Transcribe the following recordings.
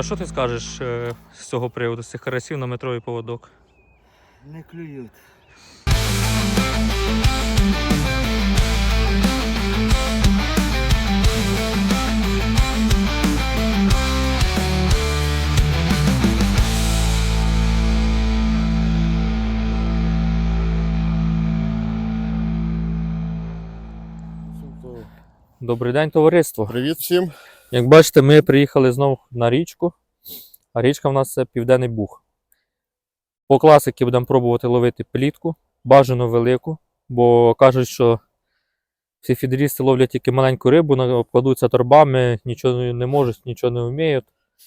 Юра, що ти скажеш е, з цього приводу, з цих карасів на метровий поводок? Не клюють. Добрий день, товариство. Привіт всім. Як бачите, ми приїхали знову на річку, а річка в нас це Південний Буг. По класики будемо пробувати ловити плітку, бажано велику, бо кажуть, що всі фідерісти ловлять тільки маленьку рибу, обкладуться торбами, нічого не можуть, нічого не вміють.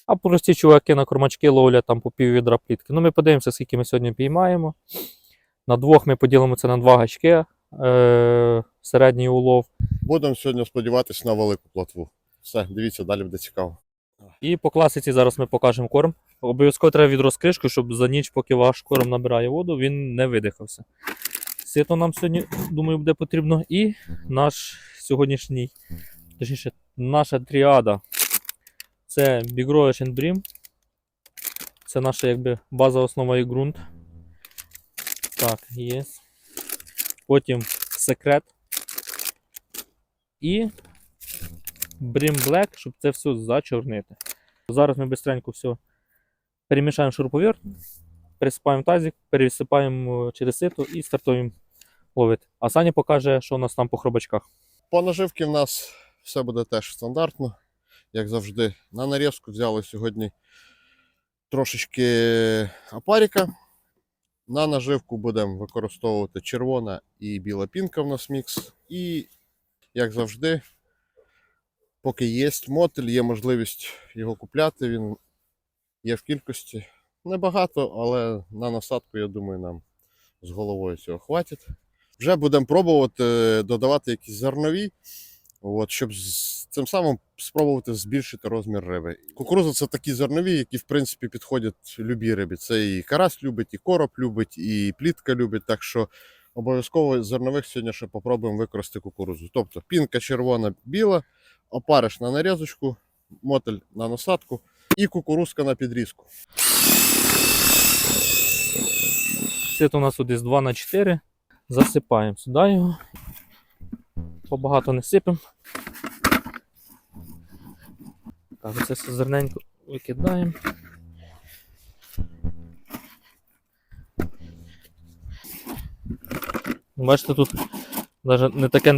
А прості чуваки на кормачки ловлять там по пів відра плітки. Ну, ми подивимося, скільки ми сьогодні піймаємо. На двох ми поділимо це на два гачки, е- середній улов. Будемо сьогодні сподіватися на велику плотву. Все, дивіться, далі буде цікаво. І по класиці зараз ми покажемо корм. Обов'язково треба відро з кришкою, щоб за ніч, поки ваш корм набирає воду, він не видихався. Сито нам сьогодні, думаю, буде потрібно. І наш сьогоднішній, точніше, наша тріада. Це Big Roach. Це наша якби база, основа і ґрунт. Так, є. Потім секрет. І Brim Black, щоб це все зачорнити. Зараз ми швидко все перемішаємо шуруповерт, пересипаємо тазик, пересипаємо через сито і стартуємо ловити. А Саня покаже, що у нас там по хробачках. По наживці в нас все буде теж стандартно, як завжди. На нарізку взяли сьогодні трошечки апаріка. На наживку будемо використовувати червона і біла пінка в нас мікс. І, як завжди, поки є мотель, є можливість його купляти. Він є в кількості небагато, але на насадку, я думаю, нам з головою цього хватить. Вже будемо пробувати додавати якісь зернові, от, щоб з цим самим спробувати збільшити розмір риби. Кукуруза це такі зернові, які в принципі підходять любій рибі. Це і карась любить, і короб любить, і плітка любить. Так що обов'язково зернових сьогодні ще попробуємо використати кукурузу. Тобто пінка червона, біла, опариш на нарізочку, мотель на насадку і кукурузка на підрізку. Сито у нас тут десь 2 на 4. Засипаємо сюди його. Побагато не сипемо. Так, це все зерненько викидаємо. Бачите, тут навіть не таке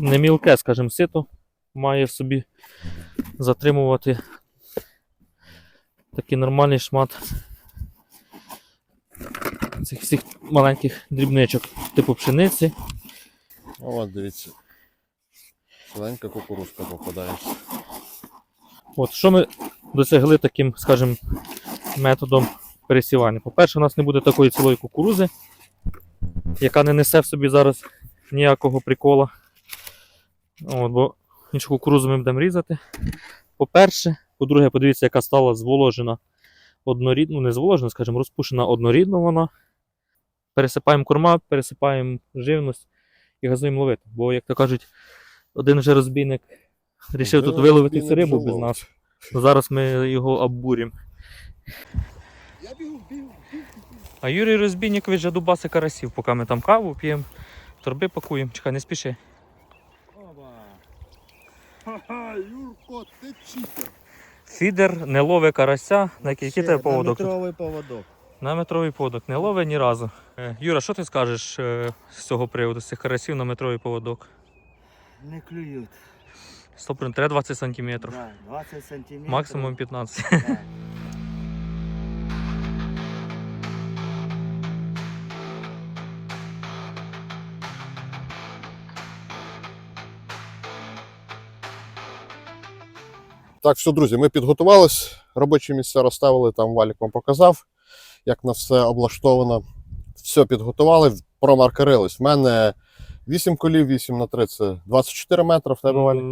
не мілке, скажімо, сито має в собі затримувати такий нормальний шмат цих всіх маленьких дрібничок, типу пшениці. От дивіться. Маленька кукурузка попадається. От що ми досягли таким, скажімо, методом пересівання. По-перше, у нас не буде такої цілої кукурузи, яка не несе в собі зараз ніякого прикола. От, бо іншу кукурузу ми будемо різати. По-перше, по-друге, подивіться, яка стала зволожена однорідно, не зволожена, скажімо, розпушена однорідно вона. Пересипаємо корма, пересипаємо живність і газуємо ловити. Бо, як то кажуть, один вже розбійник рішив тут виловити цю рибу без нас. Ну, Зараз ми його оббуримо. Я бігу, бігу, бігу. А Юрій Розбійник вже дубаси карасів, поки ми там каву п'ємо, торби пакуємо. Чекай, не спіши. Юрко, ти читер. Фідер не ловить карася, на який який тебе поводок? На Метровий поводок. На метровий поводок не ловить ні разу. Е, Юра, що ти скажеш е, з цього приводу, з цих карасів на метровий поводок? Не клюють. Стоп, треба 20 сантиметрів. Да, 20 сантиметрів. максимум 15. Да. Так, все, друзі, ми підготувались. Робочі місця розставили, там Валік вам показав, як на все облаштовано. Все підготували, промаркерились. В мене 8 колів, 8 на 3 це 24 метри, в тебе Валік?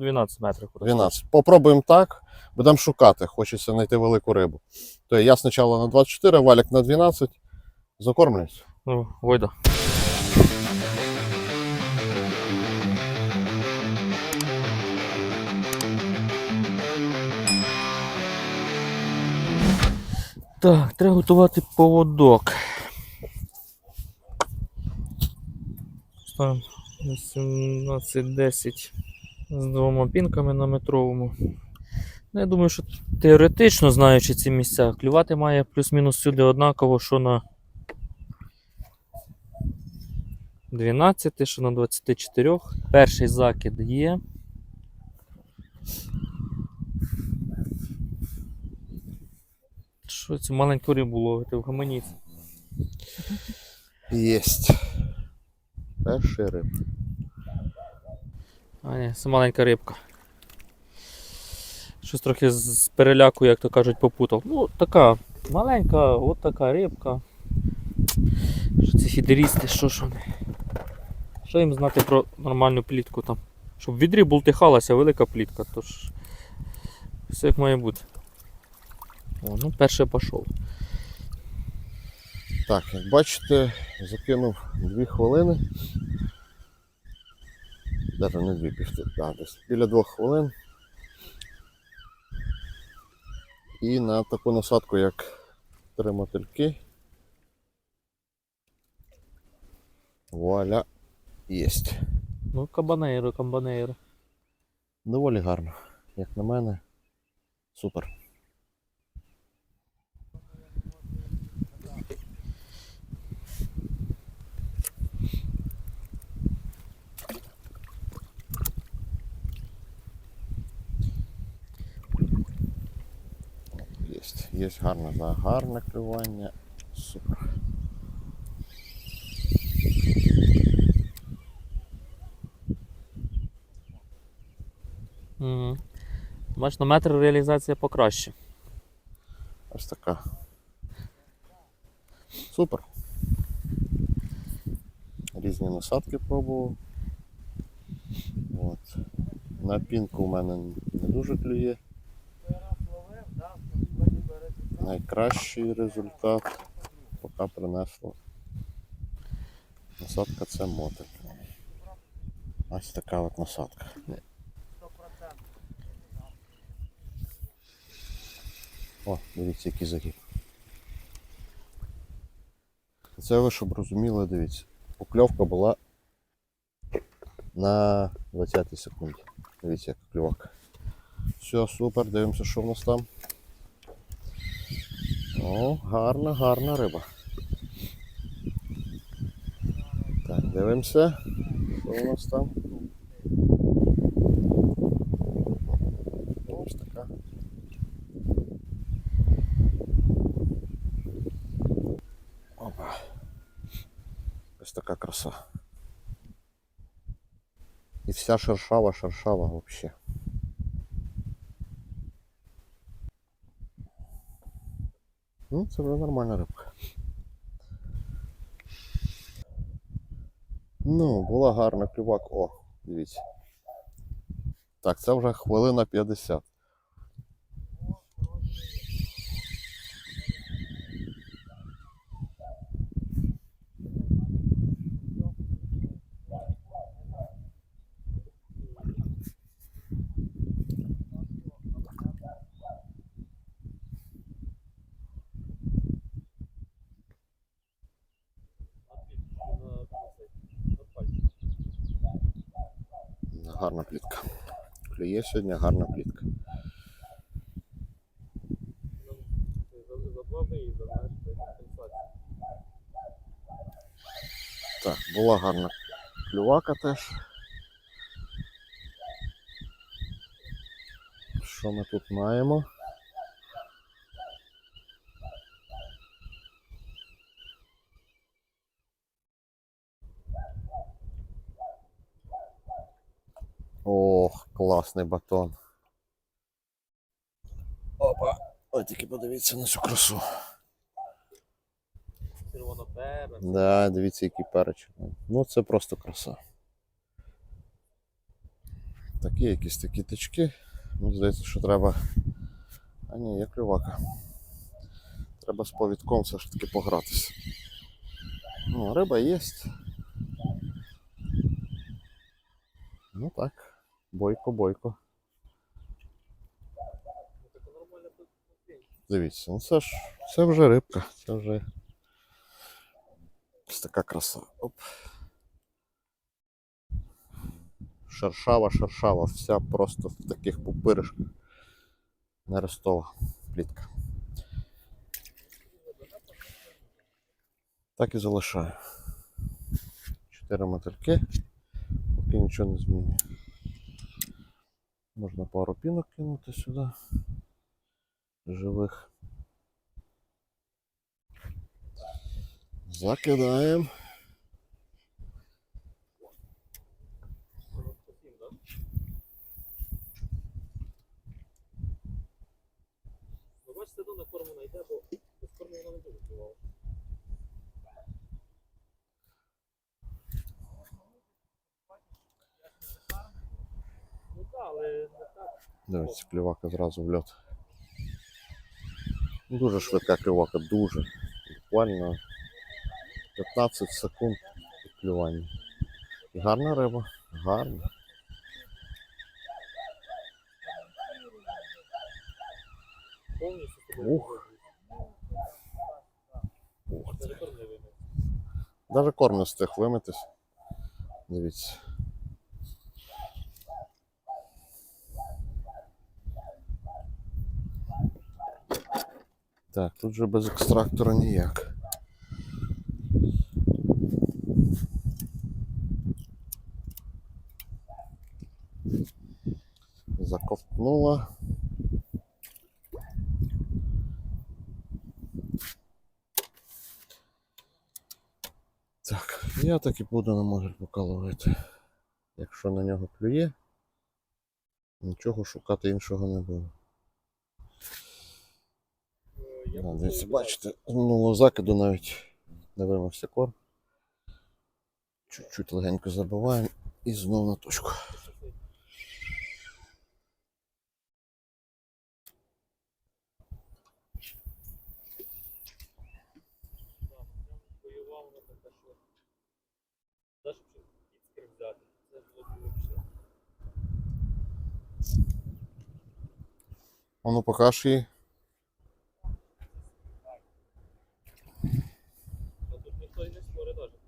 12 метрів. 12. Попробуємо так, будемо шукати, хочеться знайти велику рибу. То я спочатку на 24, Валік на 12. Закормлюсь. Ну, Войда. Так, треба готувати поводок. Ставимо 17-10 з двома пінками на метровому. Ну, я думаю, що теоретично, знаючи ці місця, клювати має плюс-мінус всюди однаково, що на 12, що на 24. Перший закид є. Що цю маленьку рибу ловити в гаманіці? Єсть. Перший риб. А, ні, це маленька рибка. Щось трохи з переляку, як то кажуть, попутав. Ну, така маленька, от така рибка. Що ці фідерісти, що ж вони? Що їм знати про нормальну плітку там? Щоб в відрі бултихалася велика плітка, тож все як має бути. О, ну перше пішов. Так, як бачите, закинув 2 хвилини. Навіть не дві півтори, да, десь біля двох хвилин. І на таку насадку, як три мотильки. Вуаля, єсть. Ну, кабанейро, кабанейро. Доволі гарно, як на мене. Супер. Єсть, є гарне, гарне клювання. Супер. Угу. Бач, на метр реалізація покраще. Ось така. Супер. Різні насадки пробував. От. На пінку у мене не дуже клює. Найкращий результат поки принесло. Насадка це мотик. Ось така от насадка. О, дивіться, який загиб. Це ви щоб розуміли, дивіться. Покльовка була на 20 секунді. Дивіться, як кльовка. Все, супер, дивимося, що в нас там. О, гарна, гарна риба. Так, дивимося. Що у нас там? Ось така. Опа. Ось така краса. І вся шершава, шершава вообще. Ну, це вже нормальна рибка. Ну, була гарна клювак. О, дивіться. Так, це вже хвилина 50. Гарна плітка. Клює сьогодні гарна плітка. Так, була гарна клювака теж. Що ми тут маємо? Ох, класний батон. Опа! Ой, тільки подивіться на цю красу. Червонопера. Да, дивіться, який переч. Ну, це просто краса. Такі якісь такі тички. Мені здається, що треба. А ні, є клювака. Треба з повідком все ж таки погратися. Ну, риба є. Ну так. Бойко, бойко. Дивіться, ну це ж це вже рибка, це вже ось така краса. Оп. Шершава, шершава, вся просто в таких пупиришках. Нерестова плітка. Так і залишаю. Чотири мотильки, поки нічого не змінює. Можна пару пінок кинути сюди. Живих. Закидаємо. Бачите, до на корму найде, бо без корму вона не буде плювала. Ну так, але. Дивіться, клівака зразу в льот. Дуже швидка клівака, дуже. Буквально 15 секунд клювання. І гарна риба, гарна. Ух. Ух. Даже корм не встиг вимитись. Дивіться. Так, тут же без екстрактора ніяк. Заковтнула. Так, я так і буду на модуль поки ловити. Якщо на нього клює, нічого шукати іншого не буду. Я дивіться, бачите, минулого закиду навіть не вимився корм. Чуть-чуть легенько забиваємо і знов на точку. воював на таке, що навіть щоб іскри взяти, це було б взагалі. А ну покаж її. А тут ніхто і не створить навіть.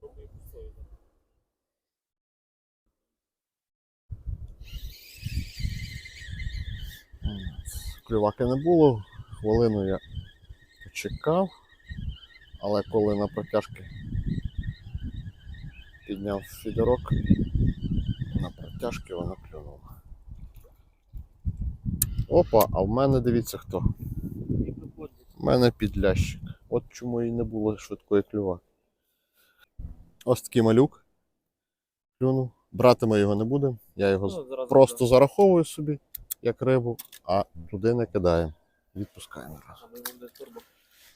Пробуй пустою. Клюваки не було. Хвилину я почекав, але коли на протяжки підняв фідерок, на протяжки вона клюнула. Опа, а в мене дивіться хто. У мене підлящик. От чому і не було швидкої клюваки. Ось такий малюк. Клюнув. Брати ми його не будемо. Я його Ну, просто зараховую собі як рибу, а туди не кидаємо. Відпускаємо торба.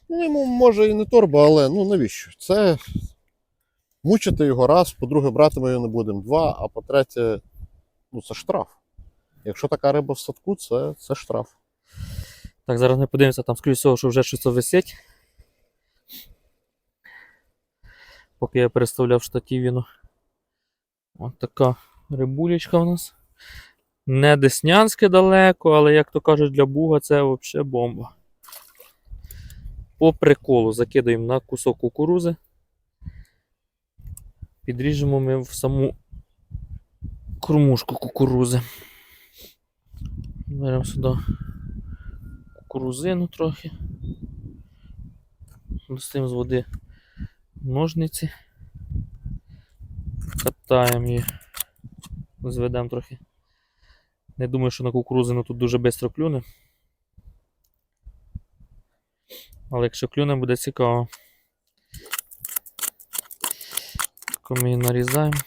Ну, може і не торба, але ну навіщо? Це мучити його раз, по-друге, брати ми його не будемо два, а по-третє, ну це штраф. Якщо така риба в садку, це, це штраф. Так, зараз ми подивимося, там скоріш всього, що вже щось висить. Поки я переставляв штативіну. Ось така рибулечка у нас. Не деснянське далеко, але, як то кажуть, для буга це взагалі бомба. По приколу закидаємо на кусок кукурузи. Підріжемо ми в саму кормушку кукурузи. Беремо сюди кукурузину трохи. Достаємо з води ножниці. Катаємо її. Зведемо трохи. Не думаю, що на кукурузину тут дуже швидко клюне. Але якщо клюне, буде цікаво. Так ми її нарізаємо.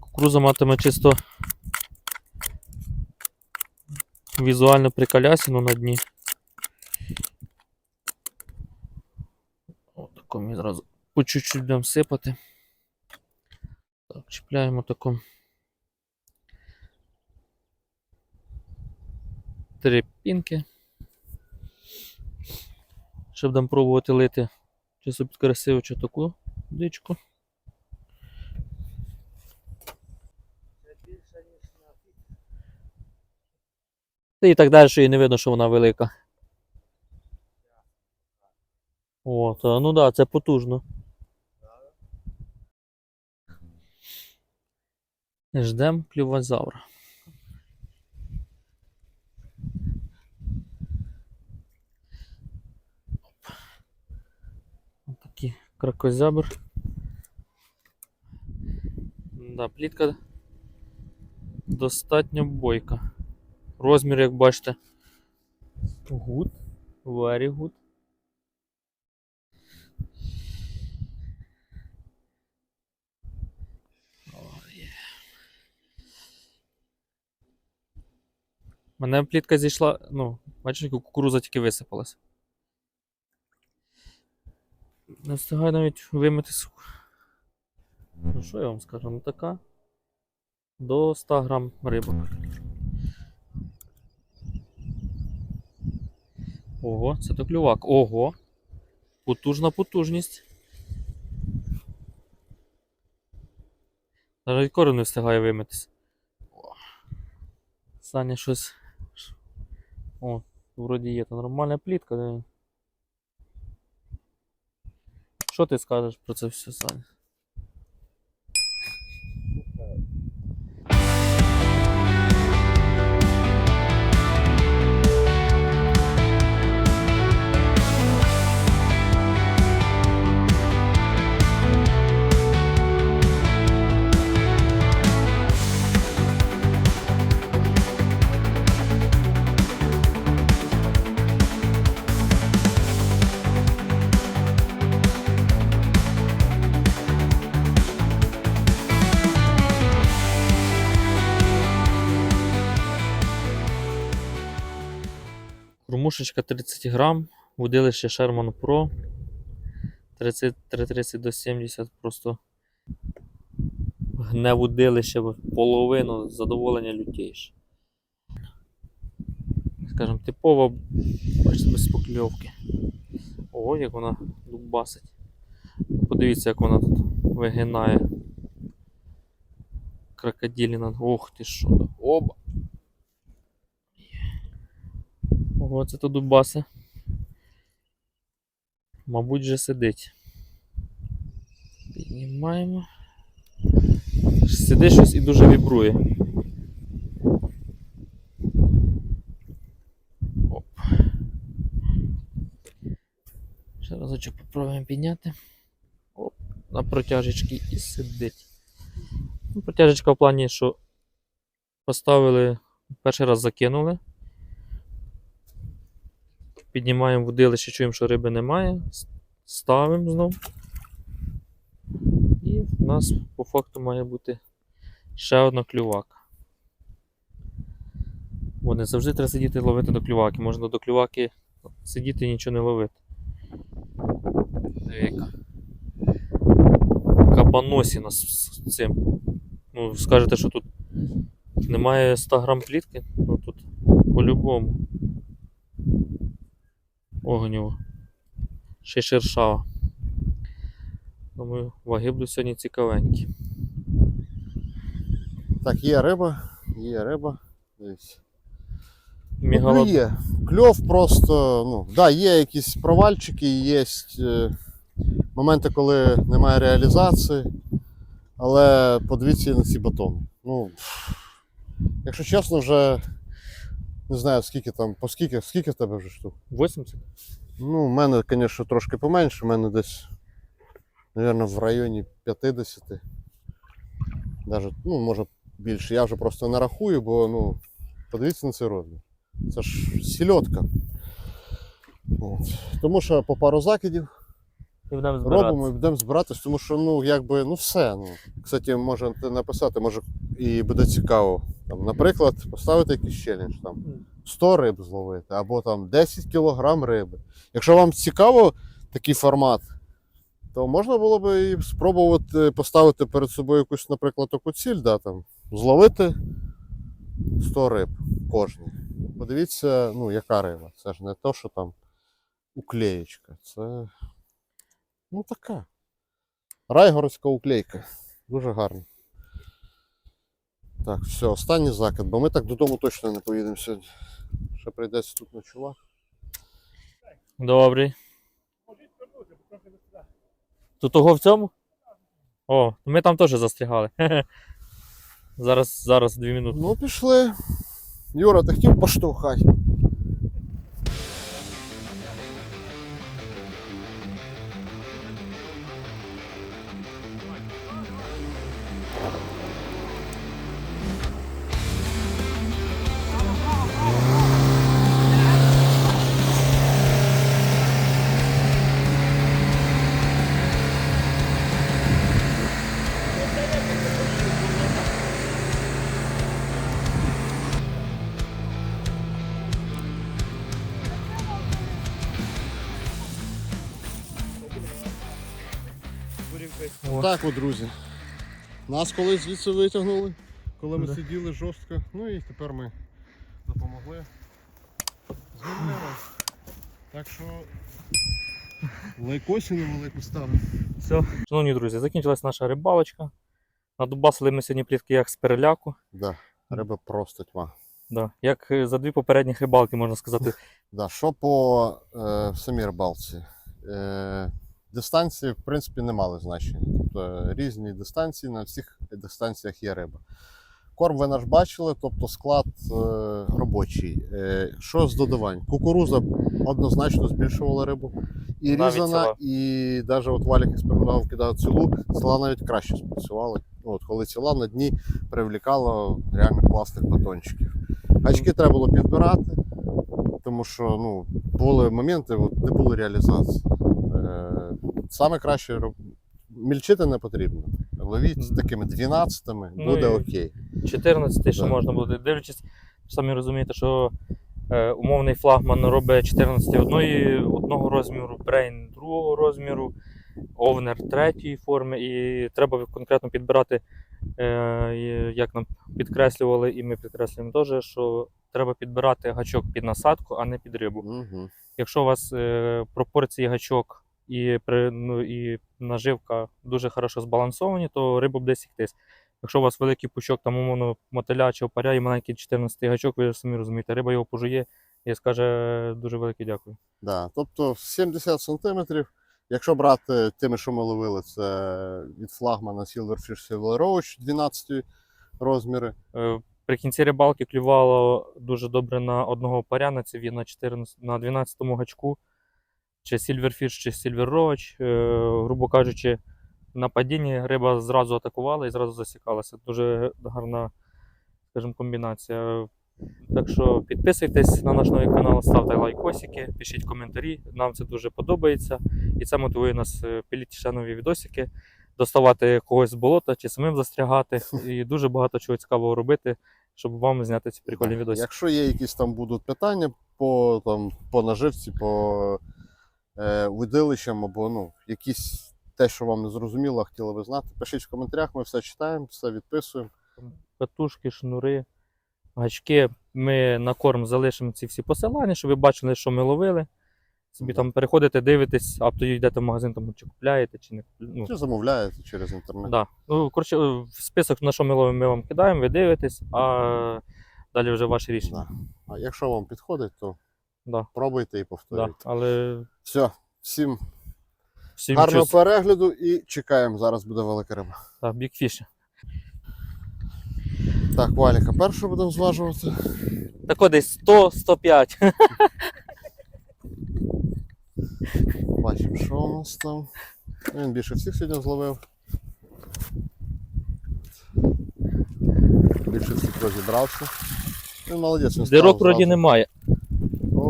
Кукуруза матиме чисто візуально приколясину на дні. Отако ми зразу по чуть-чуть будемо сипати. Так, чіпляємо таку. Три пінки. Ще будемо пробувати лити часу під красиву чи таку дичку. Та і так далі, що її не видно, що вона велика. О, та, ну так, да, це потужно. Ждем клювозавра. Оп. Такий кракозябр. Да, плітка достатньо бойка. Розмір, як бачите. Good. Very good. Мене плітка зійшла, ну, бачиш, кукуруза тільки висипалась. Не встигаю навіть вимити суху. Ну що я вам скажу, ну така. До 100 грам рибок. Ого, це то клювак. Ого. Потужна потужність. Навіть корень не встигає вимитись. Саня щось. О, вроді є нормальная нормальна плітка. Що ти скажеш про це все, Саня? Кормушечка 30 грам, водилище Sherman Pro 33-30 до 70 просто гне водилище половину задоволення лютейше. Скажем, типова, бачите, без покльовки. Ого, як вона дубасить. Подивіться, як вона тут вигинає. Крокодиліна. Ох ти що. Оба. Ого, це то дубаси. Мабуть, вже сидить. Піднімаємо. Сидить щось і дуже вібрує. Оп. Ще разочок попробуємо підняти. Оп, на протяжечки і сидить. Ну, протяжечка в плані, що поставили, перший раз закинули. Піднімаємо водилище, чуємо, що риби немає. Ставимо знов. І в нас по факту має бути ще одна клювака. Бо не завжди треба сидіти і ловити до клюваки. Можна до клюваки сидіти і нічого не ловити. Дивіться. Кабаносіна з з цим. Ну, скажете, що тут немає 100 грам плітки, ну тут по-любому. Огнєво. Ще шершава. Думаю, ваги будуть сьогодні цікавенькі. Так, є риба, є риба. Дивіться. Ну, Мегалод... клює. Кльов просто, ну, да, є якісь провальчики, є е, моменти, коли немає реалізації. Але подивіться на ці батони. Ну, якщо чесно, вже не знаю, скільки там, по скільки, скільки в тебе вже штук. 80? Ну, в мене, звісно, трошки поменше, у мене десь, мабуть, в районі 50. Даже, ну, може більше. Я вже просто не рахую, бо ну, подивіться на цей розмір. Це ж сільотка. От. Тому що по пару закидів І будемо робимо і будемо збиратись, тому що ну, якби, ну все. Ну. Кстати, можете написати, може і буде цікаво. Там, наприклад, поставити якийсь челендж. Там, 100 риб зловити, або там 10 кг риби. Якщо вам цікаво такий формат, то можна було би і спробувати поставити перед собою якусь, наприклад, таку ціль, да, там, зловити 100 риб кожний. Подивіться, ну, яка риба. Це ж не то, що там уклеєчка. Це ну така. Райгородська уклейка. Дуже гарно. Так, все, останній закид, бо ми так додому точно не поїдемо сьогодні. Ще прийдеться тут ночувати. Добрий. Тут того в цьому? О, ми там теж застрягали. Зараз, зараз дві минути. Ну, пішли. Юра, ти хотів поштовхати? Так от, друзі. Нас колись звідси витягнули, коли ми Да. сиділи жорстко. Ну і тепер ми допомогли. Звільнили. Так що лайкосину велику ставимо. Все. Шановні друзі, закінчилась наша рибалочка. Надубасили ми сьогодні плівки як з переляку. Да, риба просто тьма. Да. Як е, за дві попередніх рибалки, можна сказати. Да, що по е, самій рибалці? Е, дистанції, в принципі, не мали значення. Тобто різні дистанції, на всіх дистанціях є риба. Корм ви наш бачили, тобто склад е, робочий. Е, що з додавань? Кукуруза однозначно збільшувала рибу. І Навіть різана, ціла. і навіть от Валік експериментував кидав цілу, ціла навіть краще спрацювала. От, коли ціла на дні привлікала реально класних батончиків. Гачки треба було підбирати, тому що ну, були моменти, от, не було реалізації. Е, саме краще мільчити не потрібно. Ловіть з такими 12-ми, Ну буде окей. 14 що Да. можна буде. Дивлячись, самі розумієте, що е, умовний флагман робить 14 одної, одного розміру, брейн другого розміру, овнер третьої форми, і треба конкретно підбирати, е, як нам підкреслювали, і ми підкреслюємо теж, що треба підбирати гачок під насадку, а не під рибу. Угу. Якщо у вас е, пропорції гачок і, при, ну, і наживка дуже хорошо збалансовані, то риба буде сіктись. Якщо у вас великий пучок, там умовно мотиля чи опаря і маленький 14 гачок, ви ж самі розумієте, риба його пожує і скаже дуже велике дякую. Да. Тобто 70 сантиметрів. Якщо брати тими, що ми ловили, це від флагмана Silverfish Silver Roach 12 розміри. Е, При кінці рибалки клювало дуже добре на одного опаря на на 14, на 12 гачку, чи Silverfish, чи Silver Roach. Е, Грубо кажучи, на падінні риба зразу атакувала і зразу засікалася. Дуже гарна, скажімо, комбінація. Так що підписуйтесь на наш новий канал, ставте лайкосики, пишіть коментарі. Нам це дуже подобається. І це мотивує нас е, піліти ще нові відосики, доставати когось з болота чи самим застрягати. І дуже багато чого цікавого робити, щоб вам зняти ці прикольні відосики. Якщо є якісь там будуть питання по, там, по наживці, по е, видилищам або ну, якісь те, що вам не зрозуміло, а хотіли би знати, пишіть в коментарях, ми все читаємо, все відписуємо. Катушки, шнури, гачки. Ми на корм залишимо ці всі посилання, щоб ви бачили, що ми ловили. Собі там переходите, дивитесь, а тоді йдете в магазин, там, чи купляєте, чи не. Ну, Чи замовляєте через інтернет. Да. Ну, коротше, в список, на що ми ловимо, ми вам кидаємо, ви дивитесь, а далі вже ваше рішення. Да. А якщо вам підходить, то Да. пробуйте і Да. Але Все, всім всім гарного чус. перегляду і чекаємо. Зараз буде велика риба. Так, бікфіш. Так, Валіка, першу будемо зважувати. Так десь 100-105. Бачимо, що у нас там. Він більше всіх сьогодні зловив. Більше всіх розібрався. Він молодець, він Дирок вроді немає.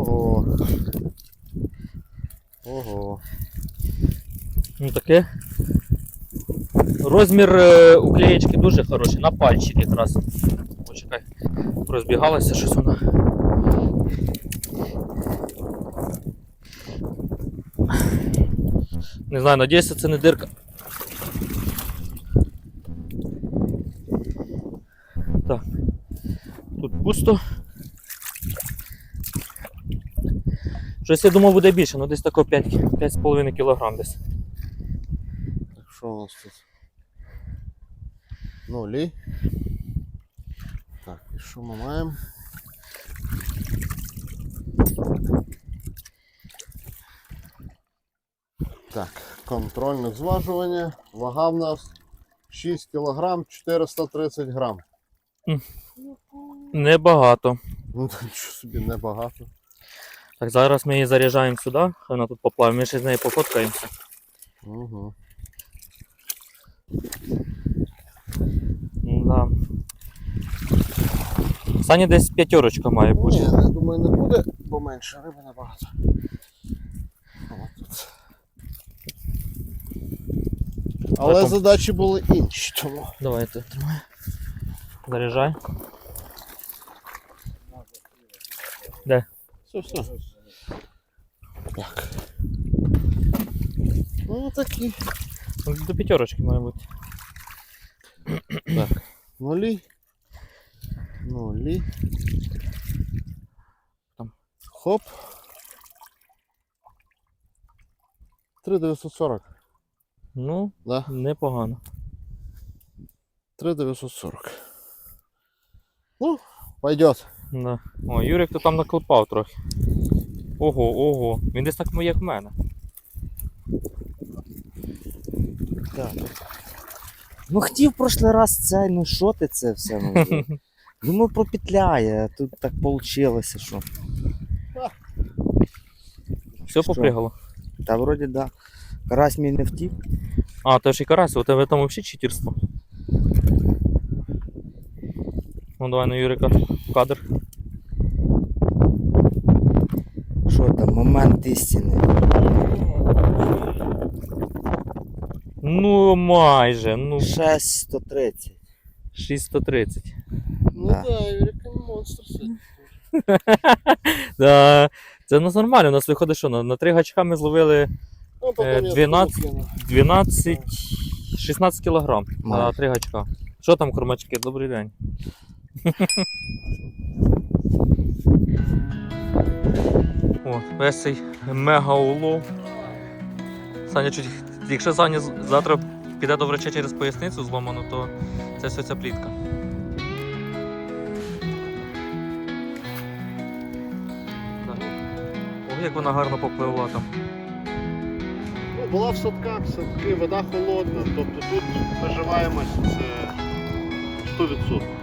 Ого. Ого. Ну таке. Розмір е, уклеєчки дуже хороший, на пальчик якраз. Почекай. Розбігалося щось вона. Не знаю, надіюся, це не дирка. Так. Тут пусто. Щось я думав буде більше, ну десь тако 5, 5,5 кг десь. Так що у нас тут? Нулі. Так, і що ми маємо? Так, контрольне зважування. Вага в нас 6 кг 430 грам. Небагато. Ну, та нічого собі небагато. Так, зараз ми її заряджаємо сюди, хай вона тут поплаває, ми ще з нею пофоткаємося. Угу. Да. Сані десь п'ятерочка має бути. Ні, я думаю, не буде, бо менше риби набагато. От. Але Так, задачі були інші, тому. Давайте тримай. Заряджай. Де? Все, все. Так. Ну такі. До п'ятерочки має бути. Так. Нулі. Нулі. Там. Хоп. 3940. Ну, Да. непогано. 3940. Ну, пойдет. Да. О, Юрик то там наклепав трохи. Ого, ого. Він десь так як в мене. Так. Ну хотів в прошлий раз це, ну що ти це все? Ну, вже? Думаю, пропетляє, а тут так вийшло, що. Все Що? попригало. Та вроді да. Карась мій не втік. А, то ж і карась, у тебе там взагалі читерство. Ну давай на Юрика кадр. Що там, момент істини. Ну майже, ну 630. 630. Ну Да. да, Юрик монстр сьогодні. Да, це у нас нормально, у нас виходить, що на, на три гачка ми зловили Ну, Е, 12. 12, 16 кілограм на три гачка. Що там, кормачки? Добрий день. От, весь цей мега улов. Саня чуть. Якщо Саня завтра піде до врача через поясницю зломану, то це все ця плітка. Ох, як вона гарно попливла там. Ну, була в садках, садки, вода холодна, тобто тут виживаємось 100%.